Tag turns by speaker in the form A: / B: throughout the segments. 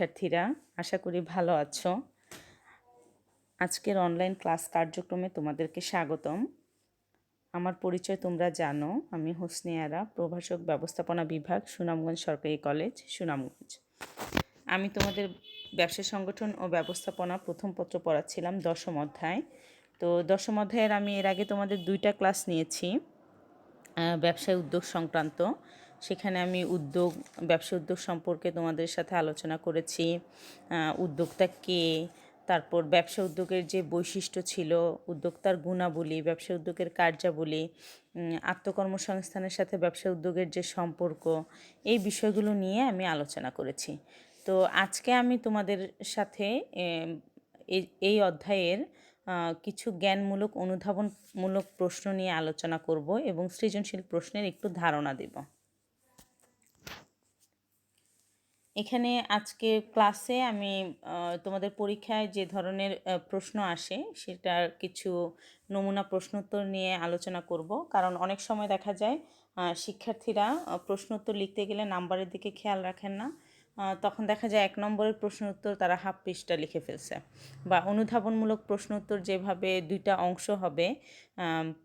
A: শিক্ষার্থীরা, আশা করি ভালো আছো। আজকের অনলাইন ক্লাস কার্যক্রমে তোমাদেরকে স্বাগতম। আমার পরিচয় তোমরা জানো, আমি হোসনে আরা, প্রভাষক ব্যবস্থাপনা বিভাগ, সুনামগঞ্জ সরকারি কলেজ সুনামগঞ্জ। আমি তোমাদের ব্যবসা সংগঠন ও ব্যবস্থাপনা প্রথম পত্র পড়াচ্ছিলাম দশম অধ্যায়। তো দশম অধ্যায়ের আমি এর আগে তোমাদের দুইটা ক্লাস নিয়েছি ব্যবসায় উদ্যোগ সংক্রান্ত। সেখানে আমি উদ্যোগ, ব্যবসা উদ্যোগ সম্পর্কে তোমাদের সাথে আলোচনা করেছি। উদ্যোক্তা কে, তারপর ব্যবসা উদ্যোগের যে বৈশিষ্ট্য ছিল, উদ্যোক্তার গুণাবলী, ব্যবসা উদ্যোগের কার্যাবলী আত্মকর্মসংস্থানের সাথে ব্যবসা উদ্যোগের যে সম্পর্ক, এই বিষয়গুলো নিয়ে আমি আলোচনা করেছি। তো আজকে আমি তোমাদের সাথে এই অধ্যায়ের কিছু জ্ঞানমূলক, অনুধাবনমূলক প্রশ্ন নিয়ে আলোচনা করব এবং সৃজনশীল প্রশ্নের একটু ধারণা দেব। এখানে আজকে ক্লাসে আমি তোমাদের পরীক্ষায় যে ধরনের প্রশ্ন আসে, সেটার কিছু নমুনা প্রশ্নোত্তর নিয়ে আলোচনা করব। কারণ অনেক সময় দেখা যায় শিক্ষার্থীরা প্রশ্নোত্তর লিখতে গেলে নাম্বারের দিকে খেয়াল রাখেন না। তখন দেখা যায় এক নম্বরের প্রশ্ন উত্তর তারা হাফ পৃষ্ঠা লিখে ফেলছে। বা অনুধাবনমূলক প্রশ্ন উত্তর যেভাবে দুইটা অংশ হবে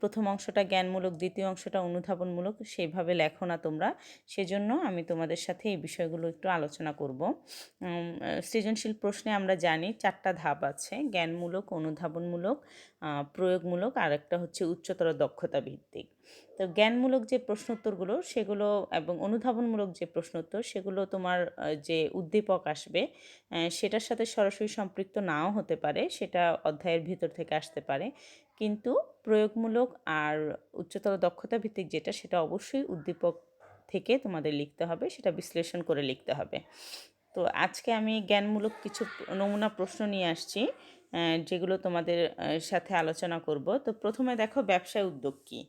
A: প্রথম অংশটা জ্ঞানমূলক, দ্বিতীয় অংশটা অনুধাবনমূলক সেইভাবে লেখো না তোমরা। সেজন্য আমি তোমাদের সাথে এই বিষয়গুলো একটু আলোচনা করব। সৃজনশীল প্রশ্নে আমরা জানি চারটা ধাপ আছে, জ্ঞানমূলক, অনুধাবনমূলক প্রয়োগমূলক আর একটা হচ্ছে উচ্চতর দক্ষতা ভিত্তিক। তো জ্ঞানমূলক যে প্রশ্নোত্তরগুলো, সেগুলো এবং অনুধাবনমূলক যে প্রশ্নোত্তর, সেগুলো তোমার যে উদ্দীপক আসবে সেটার সাথে সরাসরি সম্পৃক্ত নাও হতে পারে, সেটা অধ্যায়ের ভিতর থেকে আসতে পারে। কিন্তু প্রয়োগমূলক আর উচ্চতর দক্ষতা ভিত্তিক যেটা, সেটা অবশ্যই উদ্দীপক থেকে তোমাদের লিখতে হবে, সেটা বিশ্লেষণ করে লিখতে হবে। তো আজকে আমি জ্ঞানমূলক কিছু নমুনা প্রশ্ন নিয়ে আসছি যেগুলো তোমাদের সাথে আলোচনা করব। তো প্রথমে দেখো ব্যবসায় উদ্যোগ কী?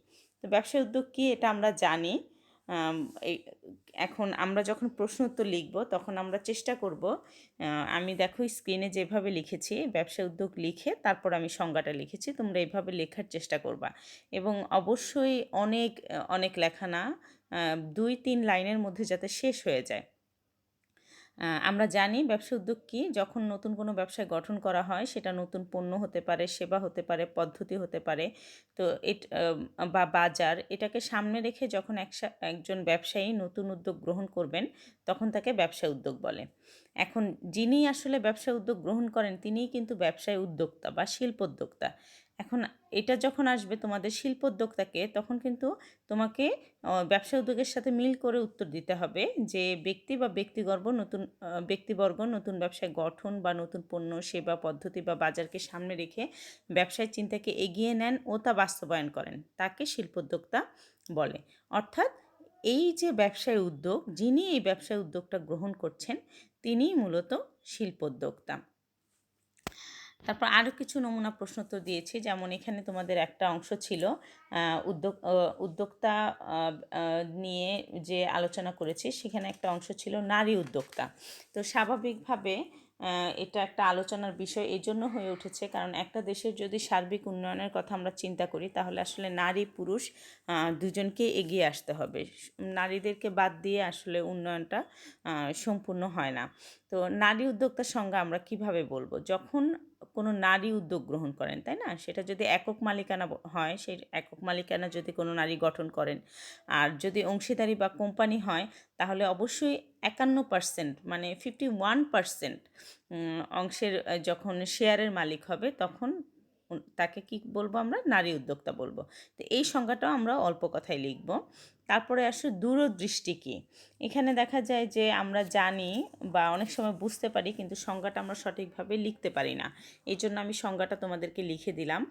A: তো ব্যবসায় উদ্যোগ কী? এটা আমরা জানি এখন আমরা যখন প্রশ্ন উত্তর লিখব, তখন আমরা চেষ্টা করব আমি দেখো স্ক্রিনে যেভাবে লিখেছি, ব্যবসা উদ্যোগ লিখে, তারপর আমি সংজ্ঞাটা লিখেছি, তোমরা এভাবে লেখার চেষ্টা করবা। এবং অবশ্যই অনেক অনেক লেখা না দুই, তিন লাইনের মধ্যে যাতে শেষ হয়ে যায়। আমরা জানি ব্যবসা উদ্যোগ কি? যখন নতুন কোনো ব্যবসায় গঠন করা হয়, সেটা নতুন পণ্য হতে পারে, সেবা হতে পারে, পদ্ধতি হতে পারে। তো এট বা বাজার, এটাকে সামনে রেখে যখন একসা- একজন ব্যবসায়ী নতুন উদ্যোগ গ্রহণ করবেন, তখন তাকে ব্যবসা উদ্যোগ বলে। এখন যিনি আসলে ব্যবসা উদ্যোগ গ্রহণ করেন, তিনিই কিন্তু ব্যবসায় উদ্যোক্তা বা শিল্পোদ্যোক্তা। এখন এটা যখন আসবে তোমাদের শিল্পোদ্যোক্তাকে তখন কিন্তু তোমাকে ব্যবসা উদ্যোগের সাথে মিল করে উত্তর দিতে হবে যে ব্যক্তি বা ব্যক্তিগর্ব নতুন ব্যক্তিবর্গ নতুন ব্যবসায় গঠন বা নতুন পণ্য, সেবা পদ্ধতি বা বাজারকে সামনে রেখে ব্যবসায় চিন্তাকে এগিয়ে নেন ও তা বাস্তবায়ন করেন। তাকে শিল্পোদ্যোক্তা বলে। অর্থাৎ এই যে ব্যবসায় উদ্যোগ, যিনি এই ব্যবসায় উদ্যোগটা গ্রহণ করছেন, তিনিই মূলত শিল্পোদ্যোক্তা তারপর আরও কিছু নমুনা প্রশ্ন তো দিয়েছি, যেমন এখানে তোমাদের একটা অংশ ছিল উদ্যোগ উদ্যোক্তা নিয়ে যে আলোচনা করেছি, সেখানে একটা অংশ ছিল নারী উদ্যোক্তা। তো স্বাভাবিকভাবে এটা একটা আলোচনার বিষয় এই জন্য হয়ে উঠেছে, কারণ একটা দেশের যদি সার্বিক উন্নয়নের কথা আমরা চিন্তা করি, তাহলে আসলে নারী, পুরুষ দুজনকে এগিয়ে আসতে হবে। নারীদেরকে বাদ দিয়ে আসলে উন্নয়নটা সম্পূর্ণ হয় না। তো নারী উদ্যোক্তার সঙ্গে আমরা কীভাবে বলব? যখন কোনো নারী উদ্যোগ গ্রহণ করেন, তাই না? সেটা যদি একক মালিকানা হয়, সেই একক মালিকানা যদি কোনো নারী গঠন করেন, আর যদি অংশীদারি বা কোম্পানি হয়, তাহলে অবশ্যই একান্ন পার্সেন্ট মানে ফিফটি ওয়ান পার্সেন্ট অংশের যখন শেয়ারের মালিক হবে, তখন তাকে কি বলব আমরা? নারী উদ্যোক্তা বলব। তো এই সংজ্ঞাটাও আমরা অল্প কথায় লিখব। তারপরে আসলে দূরদৃষ্টি কী? এখানে দেখা যায় যে আমরা জানি বা অনেক সময় বুঝতে পারি কিন্তু সংজ্ঞাটা আমরা সঠিকভাবে লিখতে পারি না। এই জন্য আমি সংজ্ঞাটা তোমাদেরকে লিখে দিলাম।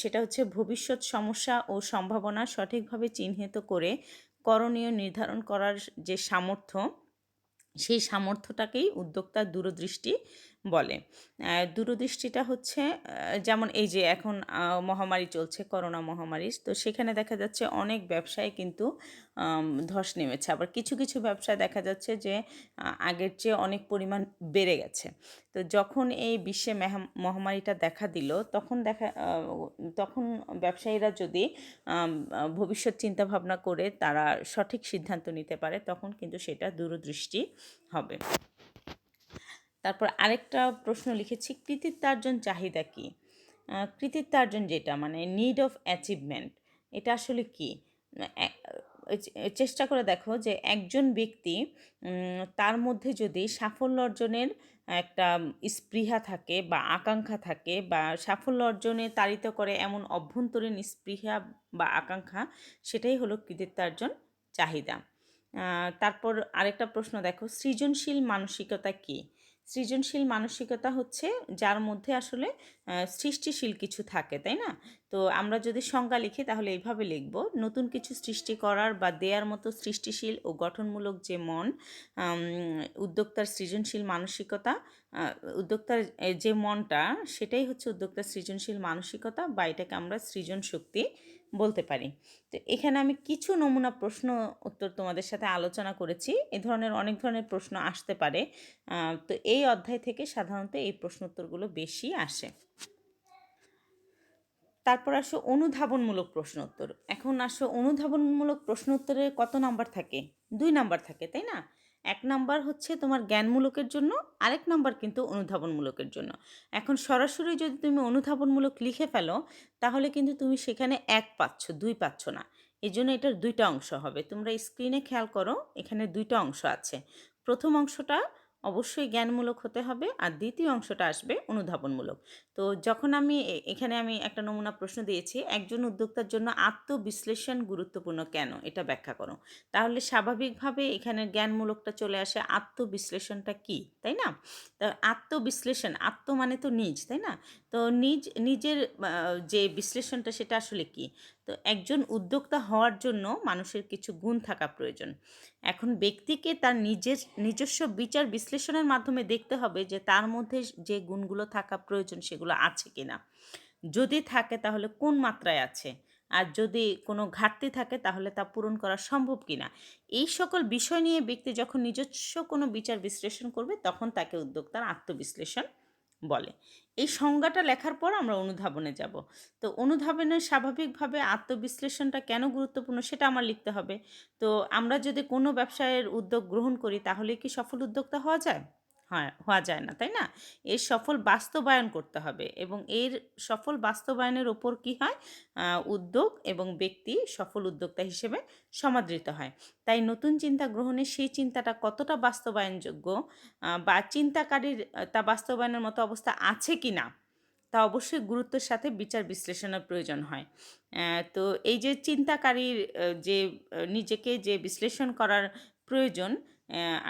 A: সেটা হচ্ছে ভবিষ্যৎ সমস্যা ও সম্ভাবনা সঠিকভাবে চিহ্নিত করে করণীয় নির্ধারণ করার যে সামর্থ্য, সেই সামর্থ্যটাকেই উদ্যোক্তার দূরদৃষ্টি বলে। দূরদৃষ্টিটা হচ্ছে যেমন এই যে এখন মহামারী চলছে, করোনা মহামারী, তো সেখানে দেখা যাচ্ছে অনেক ব্যবসায় কিন্তু ধস নেমেছে। আবার কিছু কিছু ব্যবসায় দেখা যাচ্ছে যে আগের চেয়ে অনেক পরিমাণ বেড়ে গেছে। তো যখন এই বিশ্বে মেহা- মহামারীটা দেখা দিল, তখন দেখা তখন ব্যবসায়ীরা যদি ভবিষ্যৎ চিন্তা ভাবনা করে তারা সঠিক সিদ্ধান্ত নিতে পারে, তখন কিন্তু সেটা দূরদৃষ্টি হবে। তারপর আরেকটা প্রশ্ন লিখেছি, কৃতিত্বার্জন চাহিদা কী? কৃতিত্বার্জন যেটা মানে নিড অফ অ্যাচিভমেন্ট এটা আসলে কি? চেষ্টা করে দেখো যে একজন ব্যক্তি তার মধ্যে যদি সাফল্য অর্জনের একটা স্পৃহা থাকে বা আকাঙ্ক্ষা থাকে বা সাফল্য অর্জনে তাড়িত করে এমন অভ্যন্তরীণ স্পৃহা বা আকাঙ্ক্ষা, সেটাই হলো কৃতিত্বার্জন চাহিদা। তারপর আরেকটা প্রশ্ন দেখো, সৃজনশীল মানসিকতা কী? সৃজনশীল মানসিকতা হচ্ছে যার মধ্যে আসলে সৃষ্টিশীল কিছু থাকে, তাই না? তো আমরা যদি সংজ্ঞা লিখি তাহলে এইভাবে লিখব, নতুন কিছু সৃষ্টি করার বা দেয়ার মতো সৃষ্টিশীল ও গঠনমূলক যে মন উদ্যোক্তার সৃজনশীল মানসিকতা উদ্যোক্তার যে মনটা, সেটাই হচ্ছে উদ্যোক্তার সৃজনশীল মানসিকতা বা এটাকে আমরা সৃজন শক্তি বলতে পারি। তো এখানে আমি কিছু নমুনা প্রশ্ন উত্তর তোমাদের সাথে আলোচনা করেছি। এ ধরনের অনেক ধরনের প্রশ্ন আসতে পারে। তো এই অধ্যায় থেকে সাধারণত এই প্রশ্ন উত্তরগুলো বেশি আসে। তারপর আসো অনুধাবনমূলক প্রশ্ন উত্তর। এখন আসো অনুধাবনমূলক প্রশ্ন উত্তরে কত নাম্বার থাকে? দুই নাম্বার থাকে, তাই না? এক নাম্বার হচ্ছে তোমার জ্ঞানমূলকের জন্য, আরেক নাম্বার কিন্তু অনুধাবনমূলকের জন্য। এখন সরাসরি যদি তুমি অনুধাবনমূলক লিখে ফেলো, তাহলে কিন্তু তুমি সেখানে এক পাচ্ছ, দুই পাচ্ছ না। এই জন্য এটার দুইটা অংশ হবে। তোমরা স্ক্রিনে খেয়াল করো, এখানে দুইটা অংশ আছে। প্রথম অংশটা অবশ্যই জ্ঞানমূলক হতে হবে আর দ্বিতীয় অংশটা আসবে অনুধাবনমূলক। তো যখন আমি এখানে আমি একটা নমুনা প্রশ্ন দিয়েছি, একজন উদ্যোক্তার জন্য আত্মবিশ্লেষণ গুরুত্বপূর্ণ কেন? এটা ব্যাখ্যা করো। তাহলে স্বাভাবিকভাবে এখানে জ্ঞানমূলকটা চলে আসে, আত্মবিশ্লেষণটা কি? তাই না? তা আত্মবিশ্লেষণ, আত্ম মানে তো নিজ, তাই না? তো নিজ, নিজের যে বিশ্লেষণটা সেটা আসলে কি? তো একজন উদ্যোক্তা হওয়ার জন্য মানুষের কিছু গুণ থাকা প্রয়োজন। এখন ব্যক্তিকে তার নিজের, নিজস্ব বিচার বিশ্লেষণের মাধ্যমে দেখতে হবে যে তার মধ্যে যে গুণগুলো থাকা প্রয়োজন সেগুলো আছে কিনা। যদি থাকে তাহলে কোন মাত্রায় আছে? আর যদি কোনো ঘাটতি থাকে তাহলে তা পূরণ করা সম্ভব কিনা? এই সকল বিষয় নিয়ে ব্যক্তি যখন নিজস্ব কোনো বিচার বিশ্লেষণ করবে, তখন তাকে উদ্যোক্তার আত্মবিশ্লেষণ বলে। এই সংজ্ঞাটা লেখার পর আমরা অনুধাবনে যাব। তো অনুধাবনে স্বাভাবিকভাবে আত্মবিশ্লেষণটা কেন গুরুত্বপূর্ণ সেটা আমার লিখতে হবে। তো আমরা যদি কোনো ব্যবসায়ের উদ্যোগ গ্রহণ করি, তাহলে কি সফল উদ্যোক্তা হওয়া যায়? হওয়া যায় না, তাই না? এর সফল বাস্তবায়ন করতে হবে এবং এর সফল বাস্তবায়নের ওপর কি হয়? উদ্যোগ এবং ব্যক্তি সফল উদ্যোক্তা হিসেবে সমাদৃত হয়। তাই নতুন চিন্তা গ্রহণে সেই চিন্তাটা কতটা বাস্তবায়নযোগ্য? বা চিন্তাকারীর তা বাস্তবায়নের মতো অবস্থা আছে কি না? তা অবশ্যই গুরুত্বের সাথে বিচার বিশ্লেষণের প্রয়োজন হয়। তো এই যে চিন্তাকারীর যে নিজেকে যে বিশ্লেষণ করার প্রয়োজন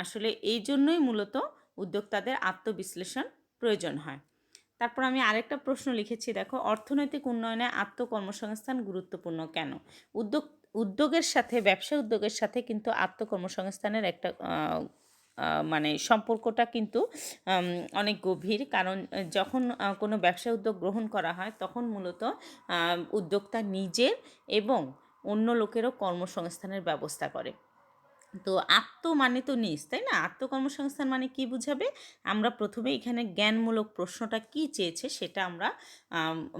A: আসলে এই জন্যই মূলত উদ্যোক্তাদের আত্মবিশ্লেষণ প্রয়োজন হয়। তারপর আমি আরেকটা প্রশ্ন লিখেছি, দেখো, অর্থনৈতিক উন্নয়নে আত্মকর্মসংস্থান গুরুত্বপূর্ণ কেন? উদ্যোগ, উদ্যোগের সাথে, ব্যবসা উদ্যোগের সাথে কিন্তু আত্মকর্মসংস্থানের একটা মানে সম্পর্কটা কিন্তু অনেক গভীর। কারণ, যখন কোনো ব্যবসা উদ্যোগ গ্রহণ করা হয়, তখন মূলত উদ্যোক্তা নিজের এবং অন্য লোকেরও কর্মসংস্থানের ব্যবস্থা করে। তো আত্ম মানে তো নিজ তাই না? আত্মকর্মসংস্থান মানে কি বুঝাবে? আমরা প্রথমে এখানে জ্ঞানমূলক প্রশ্নটা কি চেয়েছে সেটা আমরা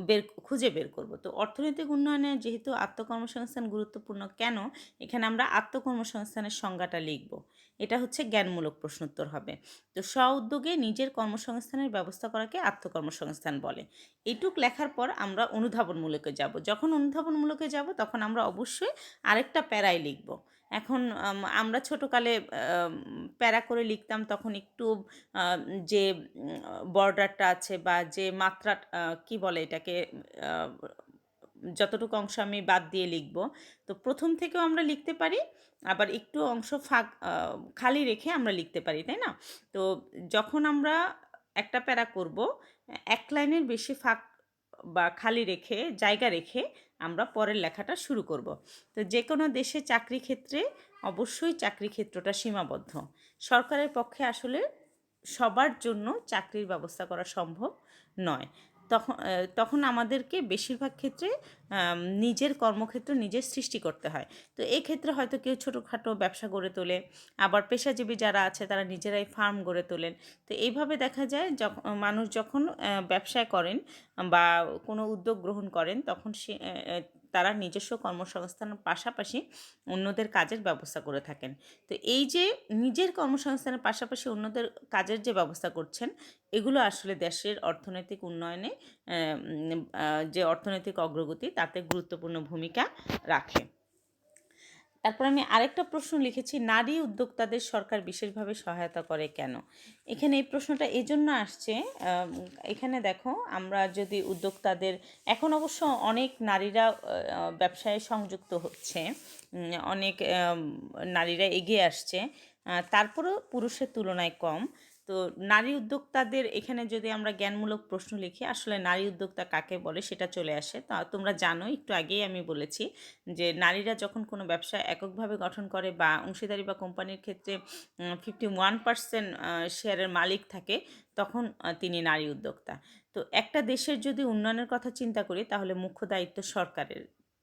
A: বের খুঁজে বের করব। তো অর্থনৈতিক উন্নয়নে যেহেতু আত্মকর্মসংস্থান গুরুত্বপূর্ণ কেন? এখানে আমরা আত্মকর্মসংস্থানের সংজ্ঞাটা লিখব। এটা হচ্ছে জ্ঞানমূলক প্রশ্নোত্তর হবে। তো স্ব উদ্যোগে নিজের কর্মসংস্থানের ব্যবস্থা করাকে আত্মকর্মসংস্থান বলে। এইটুক লেখার পর আমরা অনুধাবনমূলকে যাব। যখন অনুধাবনমূলকে যাব, তখন আমরা অবশ্যই আরেকটা প্যারায় লিখব। এখন আমরা ছোটোকালে প্যারা করে লিখতাম তখন একটু যে বর্ডারটা আছে বা যে মাত্রা কি বলে এটাকে যতটুকু অংশ আমি বাদ দিয়ে লিখব। তো প্রথম থেকেও আমরা লিখতে পারি, আবার একটু অংশ ফাঁক খালি রেখে আমরা লিখতে পারি, তাই না? তো যখন আমরা একটা প্যারা করব, এক লাইনের বেশি ফাঁক বা খালি রেখে, জায়গা রেখে আমরা পরের লেখাটা শুরু করব। তো যে কোনো দেশে চাকরি ক্ষেত্রে অবশ্যই চাকরি ক্ষেত্রটা সীমাবদ্ধ। সরকারের পক্ষে আসলে সবার জন্য চাকরির ব্যবস্থা করা সম্ভব নয়। তখন তখন আমাদেরকে বেশিরভাগ ক্ষেত্রে নিজের কর্মক্ষেত্র নিজের সৃষ্টি করতে হয়। তো এই ক্ষেত্রে হয়তো কেউ ছোটোখাটো ব্যবসা গড়ে তোলে, আবার পেশাজীবী যারা আছে তারা নিজেরাই ফার্ম গড়ে তোলেন। তো এইভাবে দেখা যায় যখন মানুষ যখন ব্যবসায় করেন বা কোনো উদ্যোগ গ্রহণ করেন, তখন সে তারা নিজস্ব কর্মসংস্থানের পাশাপাশি অন্যদের কাজের ব্যবস্থা করে থাকেন। তো এই যে নিজের কর্মসংস্থানের পাশাপাশি অন্যদের কাজের যে ব্যবস্থা করছেন, এগুলো আসলে দেশের অর্থনৈতিক উন্নয়নে যে অর্থনৈতিক অগ্রগতি তাতে গুরুত্বপূর্ণ ভূমিকা রাখে। তারপর আমি আরেকটা প্রশ্ন লিখেছি, নারী উদ্যোক্তাদের সরকার বিশেষভাবে সহায়তা করে কেন? এখানে এই প্রশ্নটা এই জন্য আসছে এখানে দেখো, আমরা যদি উদ্যোক্তাদের, এখন অবশ্য অনেক নারীরা ব্যবসায় সংযুক্ত হচ্ছে অনেক নারীরা এগিয়ে আসছে তারপরও পুরুষের তুলনায় কম। তো নারী উদ্যোক্তাদের এখানে যদি আমরা জ্ঞানমূলক প্রশ্ন লিখি, আসলে নারী উদ্যোক্তা কাকে বলে সেটা চলে আসে। তা তোমরা জানো, একটু আগেই আমি বলেছি যে নারীরা যখন কোনো ব্যবসা এককভাবে গঠন করে বা অংশীদারি বা কোম্পানির ক্ষেত্রে ফিফটি ওয়ান পার্সেন্ট শেয়ারের মালিক থাকে, তখন তিনি নারী উদ্যোক্তা। তো একটা দেশের যদি উন্নয়নের কথা চিন্তা করি, তাহলে মুখ্য দায়িত্ব সরকারের।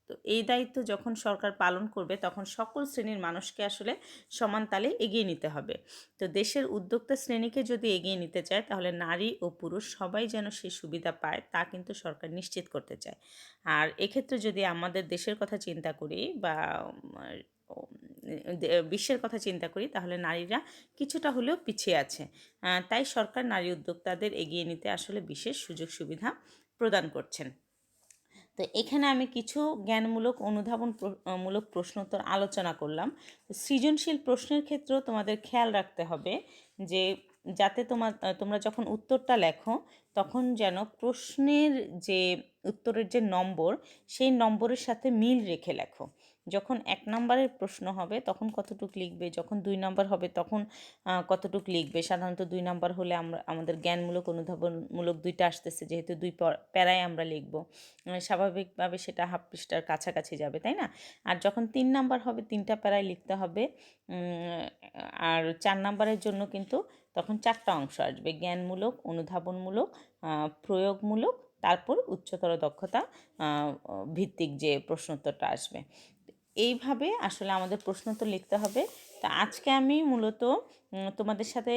A: তো এই দায়িত্ব যখন সরকার পালন করবে, তখন সকল শ্রেণির মানুষকে আসলে সমান তালে এগিয়ে নিতে হবে। তো দেশের উদ্যোক্তা শ্রেণীকে যদি এগিয়ে নিতে চায়, তাহলে নারী ও পুরুষ সবাই যেন সেই সুবিধা পায়, তা কিন্তু সরকার নিশ্চিত করতে চায়। আর এক্ষেত্রে যদি আমাদের দেশের কথা চিন্তা করি বা বিশ্বের কথা চিন্তা করি, তাহলে নারীরা কিছুটা হলেও পিছিয়ে আছে। তাই সরকার নারী উদ্যোক্তাদের এগিয়ে নিতে আসলে বিশেষ সুযোগ সুবিধা প্রদান করছেন। তো এখানে আমি কিছু জ্ঞানমূলক অনুধাবন মূলক প্রশ্ন মূলক প্রশ্নোত্তর আলোচনা করলাম। সৃজনশীল প্রশ্নের ক্ষেত্রেও তোমাদের খেয়াল রাখতে হবে যে, যাতে তোমার তোমরা যখন উত্তরটা লেখো, তখন যেন প্রশ্নের যে, উত্তরের যে নম্বর, সেই নম্বরের সাথে মিল রেখে লেখো। যখন এক নম্বরের প্রশ্ন হবে, তখন কতটুক লিখবে? যখন দুই নম্বর হবে, তখন কতটুক লিখবে? সাধারণত দুই নম্বর হলে আমরা, আমাদের জ্ঞানমূলক অনুধাবনমূলক দুইটা আসতেছে, যেহেতু দুই প্যারায় আমরা লিখব। স্বাভাবিকভাবে সেটা হাফ পৃষ্ঠার কাছাকাছি যাবে, তাই না? আর যখন তিন নাম্বার হবে, তিনটা প্যারায় লিখতে হবে আর চার নাম্বারের জন্য কিন্তু তখন চারটা অংশ আসবে, জ্ঞানমূলক, অনুধাবনমূলক প্রয়োগমূলক, তারপর উচ্চতর দক্ষতা ভিত্তিক যে প্রশ্নোত্তরটা আসবে। এইভাবে আসলে আমাদের প্রশ্ন তো লিখতে হবে। তা আজকে আমি মূলত তোমাদের সাথে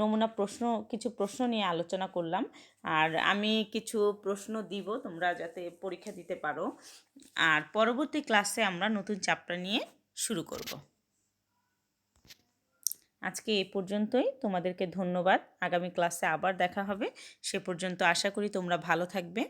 A: নমুনা প্রশ্ন, কিছু প্রশ্ন নিয়ে আলোচনা করলাম। আর আমি কিছু প্রশ্ন দিব, তোমরা যাতে পরীক্ষা দিতে পারো। আর পরবর্তী ক্লাসে আমরা নতুন চাপটা নিয়ে শুরু করব। আজকে এ পর্যন্তই। তোমাদেরকে ধন্যবাদ। আগামী ক্লাসে আবার দেখা হবে। সে পর্যন্ত আশা করি তোমরা ভালো থাকবে।